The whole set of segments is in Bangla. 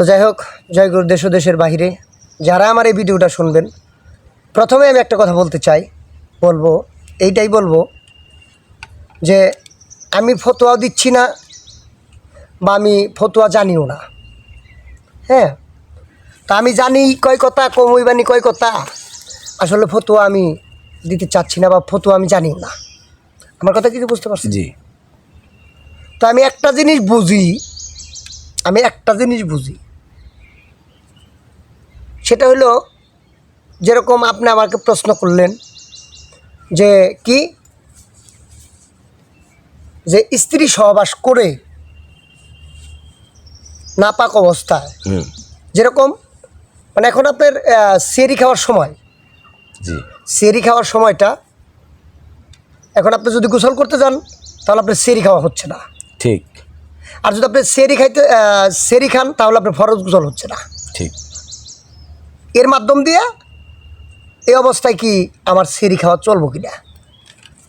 তো যাই হোক জয় গুরু দেশ দেশের বাহিরে যারা আমার এই ভিডিওটা শুনবেন প্রথমে আমি একটা কথা বলতে চাই বলব এইটাই বলব যে আমি ফতোয়া দিচ্ছি না বা আমি ফতোয়া জানিও না। হ্যাঁ? তা আমি জানি কয় কথা কমই বানি কয় কথা আসলে ফতোয়া আমি দিতে চাচ্ছি না বা ফতোয়া আমি জানিও না। আমার কথা কিছু বুঝতে পারছি জি। তো আমি একটা জিনিস বুঝি আমি একটা জিনিস বুঝি সেটা হলো যেরকম আপনি আমাকে প্রশ্ন করলেন যে কি? যে স্ত্রী সহবাস করে নাপাক অবস্থায়। হুম। যেরকম মানে এখন আপনার সেরি খাওয়ার সময়। জি। সেরি খাওয়ার সময়টা এখন আপনি যদি গোসল করতে যান তাহলে আপনার সেরি খাওয়া হচ্ছে না। ঠিক। আর যদি আপনি সেরি খাইতে সেরি খান তাহলে আপনার ফরজ গোসল হচ্ছে না। ঠিক। এর মাধ্যম দিয়ে এই অবস্থায় কি আমার সিঁড়ি খাওয়া চলবো কিনা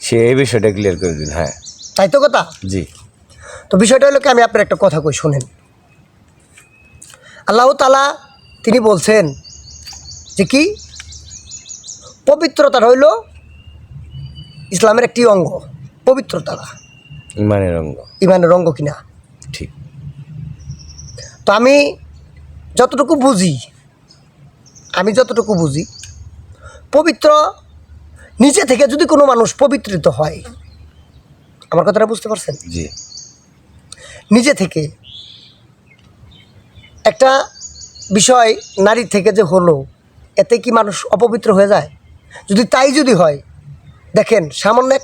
সে এই বিষয়টা ক্লিয়ার করে দিন হ্যাঁ। তাই তো কথা? জি। তো বিষয়টা হলো কি আমি আপনার একটা কথা কই শুনেন। আল্লাহ তালা তিনি বলছেন যে কি? পবিত্রতা হইল ইসলামের একটি অঙ্গ পবিত্রতা ইমানের অঙ্গ। ইমানের অঙ্গ কিনা ঠিক। তো আমি যতটুকু বুঝি আমি যতটুকু বুঝি পবিত্র নিচে থেকে যদি কোনো মানুষ পবিত্রিত হয় আমার কথাটা বুঝতে পারছেন? জি। নিজে থেকে একটা বিষয় নারী থেকে যে হলো এতে কি মানুষ অপবিত্র হয়ে যায়? যদি তাই যদি হয় দেখেন সামান্য এক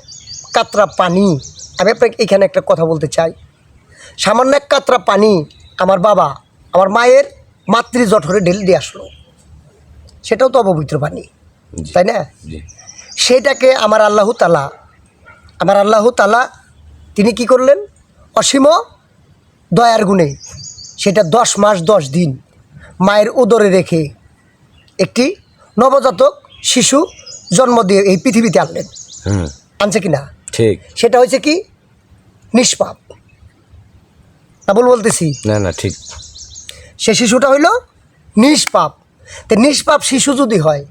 কাতরা পানি আমি আপনাকে এখানে একটা কথা বলতে চাই। সামান্য এক কাতরা পানি আমার বাবা আমার মায়ের মাতৃ জঠরে ঢেল দিয়ে আসলো। সেটাও তো অপবিত্র পানি তাই না? সেটাকে আমার আল্লাহ তালা আমার আল্লাহ তালা তিনি কি করলেন? অসীম দয়ার গুণে সেটা দশ মাস দশ দিন মায়ের উদরে রেখে একটি নবজাতক শিশু জন্ম দিয়ে এই পৃথিবীতে আনলেন। আনছে কি না ঠিক। সেটা হয়েছে কি? নিষ্পাপ। না বল বলতেছি। না না ঠিক। সে শিশুটা হইল নিষ্পাপ। তো নিষ্পাপ শিশু যদি হয়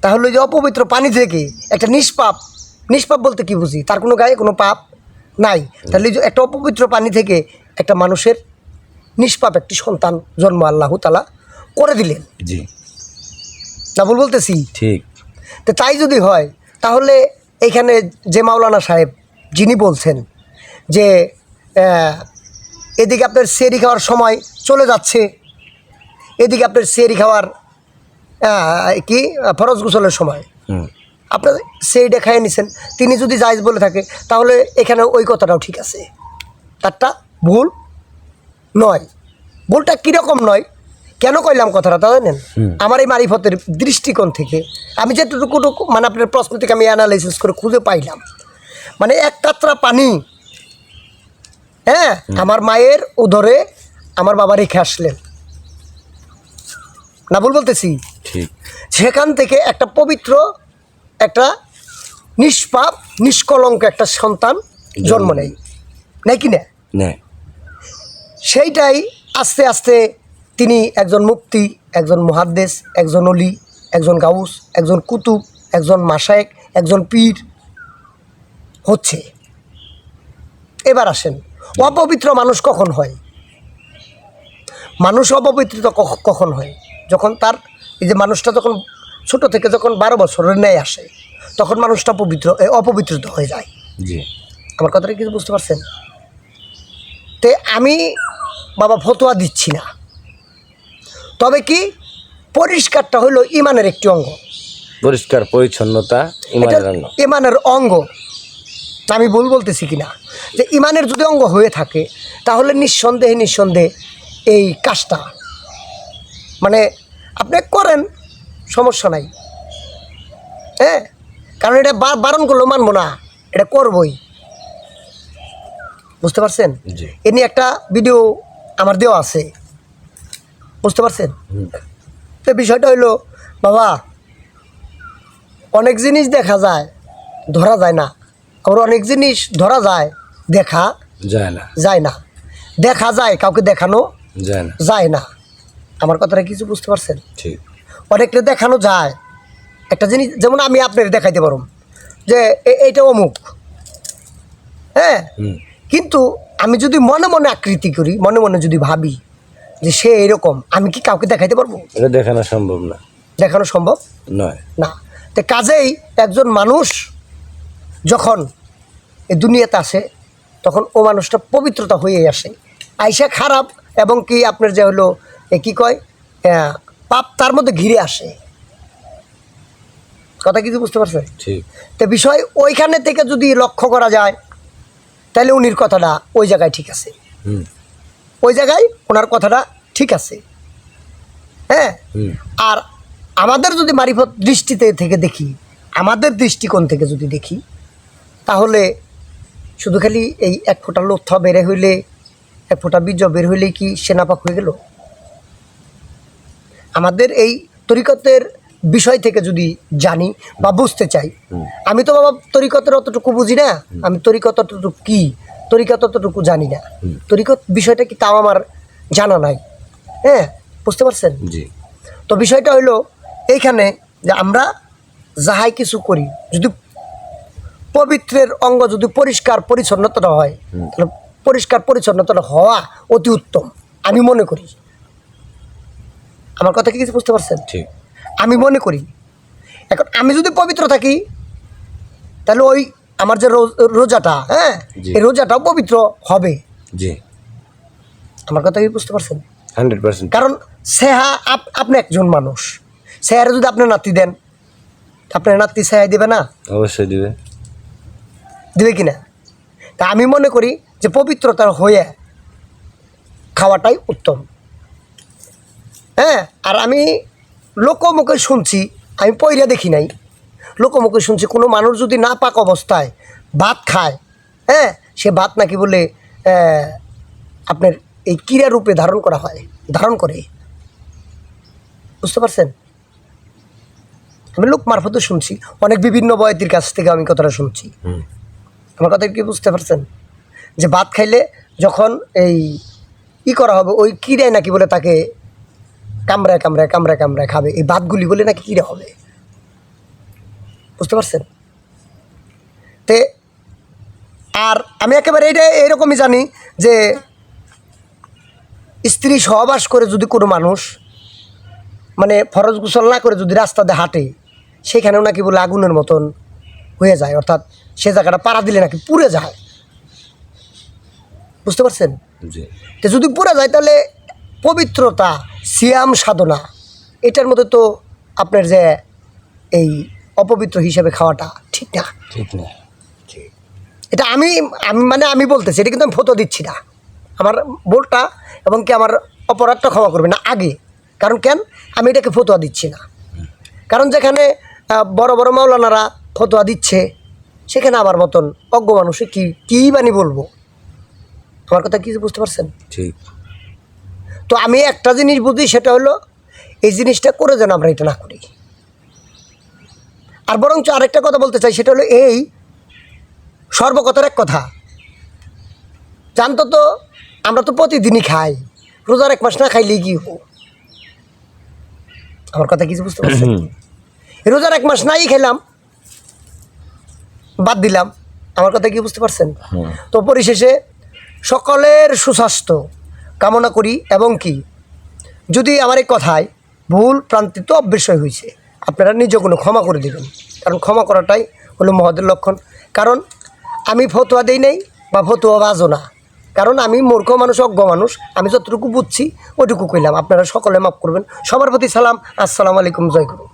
তাহলে ওই যে অপবিত্র পানি থেকে একটা নিষ্পাপ নিষ্পাপ বলতে কি বুঝি? তার কোনো গায়ে কোনো পাপ নাই। তাহলে যে একটা অপবিত্র পানি থেকে একটা মানুষের নিষ্পাপ একটি সন্তান জন্ম আল্লাহ তালা করে দিলেন। জি। না বল বলতেছি? ঠিক। তো তাই যদি হয় তাহলে এখানে যে মাওলানা সাহেব যিনি বলছেন যে এদিকে আপনার সেরি খাওয়ার সময় চলে যাচ্ছে এদিকে আপনার সেরি খাওয়ার কি ফরজ গোসলের সময়। আপনার সেই খাইয়ে নিছেন। তিনি যদি জায়জ বলে থাকে তাহলে এখানে ওই কথাটাও ঠিক আছে। তারটা ভুল নয়। ভুলটা কীরকম নয়? কেন কইলাম কথাটা তা জানেন আমার এই মারিফতের দৃষ্টিকোণ থেকে আমি যেটুকু মানে আপনার প্রশ্ন থেকে আমি অ্যানালাইসিস করে খুঁজে পাইলাম। মানে এক কাতরা পানি। হ্যাঁ আমার মায়ের উদরে আমার বাবা রেখে আসলেন। না ভুল বলতেছি? ঠিক। সেখান থেকে একটা পবিত্র একটা নিষ্পাপ নিষ্কলঙ্ক একটা সন্তান জন্ম নেয়। নাকি না? সেইটাই আস্তে আস্তে তিনি একজন মুক্তি একজন মহাদ্দেশ একজন অলি একজন গাউস একজন কুতুব একজন মাসায়েক একজন পীর হচ্ছে। এবার আসেন অপবিত্র মানুষ কখন হয়? মানুষ অপবিত্রিত কখন হয়? যখন তার এই যে মানুষটা যখন ছোট থেকে যখন বারো বছরের ন্যায় আসে তখন মানুষটা পবিত্র অপবিত্রিত হয়ে যায়। জি। আমার কথাটা কিছু বুঝতে পারছেন? তে আমি বাবা ফতোয়া দিচ্ছি না। তবে কি পরিষ্কারটা হলো ইমানের একটি অঙ্গ। পরিষ্কার পরিচ্ছন্নতা ইমানের অঙ্গ। ইমানের অঙ্গ। আমি ভুল বলতেছি কিনা? যে ইমানের যদি অঙ্গ হয়ে থাকে তাহলে নিঃসন্দেহে নিঃসন্দেহে এই কাজটা মানে আপনি করেন সমস্যা নাই। হ্যাঁ? কারণ এটা বারণ করল মানবো না এটা করবই। বুঝতে পারছেন? এ নিয়ে একটা ভিডিও আমার দেওয়া আছে। বুঝতে পারছেন? তো বিষয়টা হইল বাবা অনেক জিনিস দেখা যায় ধরা যায় না। আবার অনেক জিনিস ধরা যায় দেখা যায় না। যায় না। দেখা যায় কাউকে দেখানো যায় না। যায় না। আমার কথাটা কিছু বুঝতে পারছেন? ঠিক অনেকটা দেখানো যায়। একটা জিনিস যেমন আমি আপনার দেখাইতে পারব যে এ- এইটা অমুক। হ্যাঁ? কিন্তু আমি যদি মনে মনে আকৃতি করি মনে মনে যদি ভাবি যে সে এরকম আমি কি কাউকে দেখাইতে পারব? এটা দেখানো সম্ভব না। দেখানো সম্ভব? নয়। না। তো কাজেই একজন মানুষ যখন এই দুনিয়াতে আসে তখন ও মানুষটা পবিত্রতা হয়ে আসে। আইসা খারাপ এবং কি আপনার যে হলো এ কি কয়? পাপ তার মধ্যে ঘিরে আসে। কথা কিছু বুঝতে পারছেন ঠিক। তো বিষয় ওইখানে থেকে যদি লক্ষ্য করা যায় তাহলে উনির কথাটা ওই জায়গায় ঠিক আছে। ওই জায়গায় ওনার কথাটা ঠিক আছে। হ্যাঁ? আর আমাদের যদি মারিফত দৃষ্টিতে থেকে দেখি আমাদের দৃষ্টিকোণ থেকে যদি দেখি তাহলে শুধু খালি এই এক ফোঁটা লোথ বেড়ে হইলে এক ফোঁটা বীর্য বের হইলেই কি সেনাপাক হয়ে গেল? আমাদের এই তরিকতের বিষয় থেকে যদি জানি বা বুঝতে চাই আমি তো বাবা তরিকতের অতটুকু বুঝি না। আমি তরিকত অতটুকু কী? তরিকত অতটুকু জানি না। তরিকত বিষয়টা কি তাও আমার জানা নাই। হ্যাঁ বুঝতে পারছেন? জি। তো বিষয়টা হলো এইখানে যে আমরা যাহাই কিছু করি যদি পবিত্রের অঙ্গ যদি পরিষ্কার পরিচ্ছন্নতা হয় তাহলে পরিষ্কার পরিচ্ছন্নতা হওয়া অতি উত্তম আমি মনে করি। আমার কথা কি কিছু বুঝতে পারছেন? ঠিক আমি মনে করি এখন আমি যদি পবিত্র থাকি তাহলে ওই আমার যে রোজ- রোজাটা হ্যাঁ? এই রোজাটাও পবিত্র হবে। জি। আমার কথা কি বুঝতে পারছেন? Hundred percent. কারণ সেহা আপ- আপনি একজন মানুষ। সেহারে যদি আপনি নাতি দেন আপনার নাতি সেহাই দেবে না? অবশ্যই দিবে। দেবে কি না? তা আমি মনে করি যে পবিত্রতার হয়ে খাওয়াটাই উত্তম। হ্যাঁ আর আমি লোকমুখে শুনছি আমি পয়লা দেখি নাই। লোকমুখে শুনছি কোনো মানুষ যদি না পাক অবস্থায় ভাত খায় হ্যাঁ সে ভাত নাকি বলে আপনার এই ক্রীড়া রূপে ধারণ করা হয় ধারণ করে। বুঝতে পারছেন? আমি লোক মারফতে শুনছি অনেক বিভিন্ন বয়তির কাছ থেকে আমি কথাটা শুনছি। আমার কথা কি বুঝতে পারছেন? যে ভাত খাইলে যখন এই ই করা হবে ওই কিরায় নাকি বলে তাকে কামড়ায় কামড়ায় কামড়ায় কামড়ায় খাবে। এই ভাতগুলি বলে নাকি কিরা হবে? বুঝতে পারছেন? তে আর আমি একেবারে এটা এরকমই জানি যে স্ত্রী সহবাস করে যদি কোনো মানুষ মানে ফরজ গোসল না করে যদি রাস্তাতে হাঁটে সেখানেও নাকি বলে আগুনের মতন হয়ে যায়। অর্থাৎ সে জায়গাটা পাড়া দিলে নাকি পুড়ে যায়। বুঝতে পারছেন? যদি পুড়ে যায় তাহলে পবিত্রতা সিয়াম সাধনা এটার মধ্যে তো আপনার যে এই অপবিত্র হিসাবে খাওয়াটা ঠিক না। ঠিক না। ঠিক এটা আমি আমি মানে আমি বলতেছি এটা কিন্তু আমি ফটো দিচ্ছি না। আমার বোলটা এবং কি আমার অপরাধটা ক্ষমা করবে না আগে। কারণ কেন? আমি এটাকে ফতোয়া দিচ্ছি না। কারণ যেখানে বড় বড় মাওলানারা ফতোয়া দিচ্ছে সেখানে আমার মতন অজ্ঞ মানুষে কি কী বানি বলব? আমার কথা কি বুঝতে পারছেন? ঠিক। তো আমি একটা জিনিস বুঝি সেটা হলো এই জিনিসটা করে যেন আমরা এটা না করি। আর বরঞ্চ আরেকটা কথা বলতে চাই সেটা হলো এই সর্বকথার এক কথা। জানতো তো আমরা তো প্রতিদিনই খাই রোজার এক মাস না খাইলেই কি হব? আমার কথা কিছু বুঝতে পারছেন? রোজার এক মাস নাই খেলাম বাদ দিলাম আমার কথা কি বুঝতে পারছেন? তো পরিশেষে সকলের সুস্বাস্থ্য। কামনা করি এবং কি, যদি আমার এই কথায় ভুল প্রান্তিত অবশ্যই হয়েছে আপনারা নিজগুলো ক্ষমা করে দেবেন। কারণ ক্ষমা করাটাই হলো মহদের লক্ষণ। কারণ আমি ফতোয়া দেই নাই বা ফতোয়া বাজও না। কারণ আমি মূর্খ মানুষ, অজ্ঞ মানুষ, আমি যতটুকু বুঝছি ওইটুকু কইলাম। আপনারা সকলে মাফ করবেন। সবার প্রতি সালাম। আসসালামু আলাইকুম, জয় করুন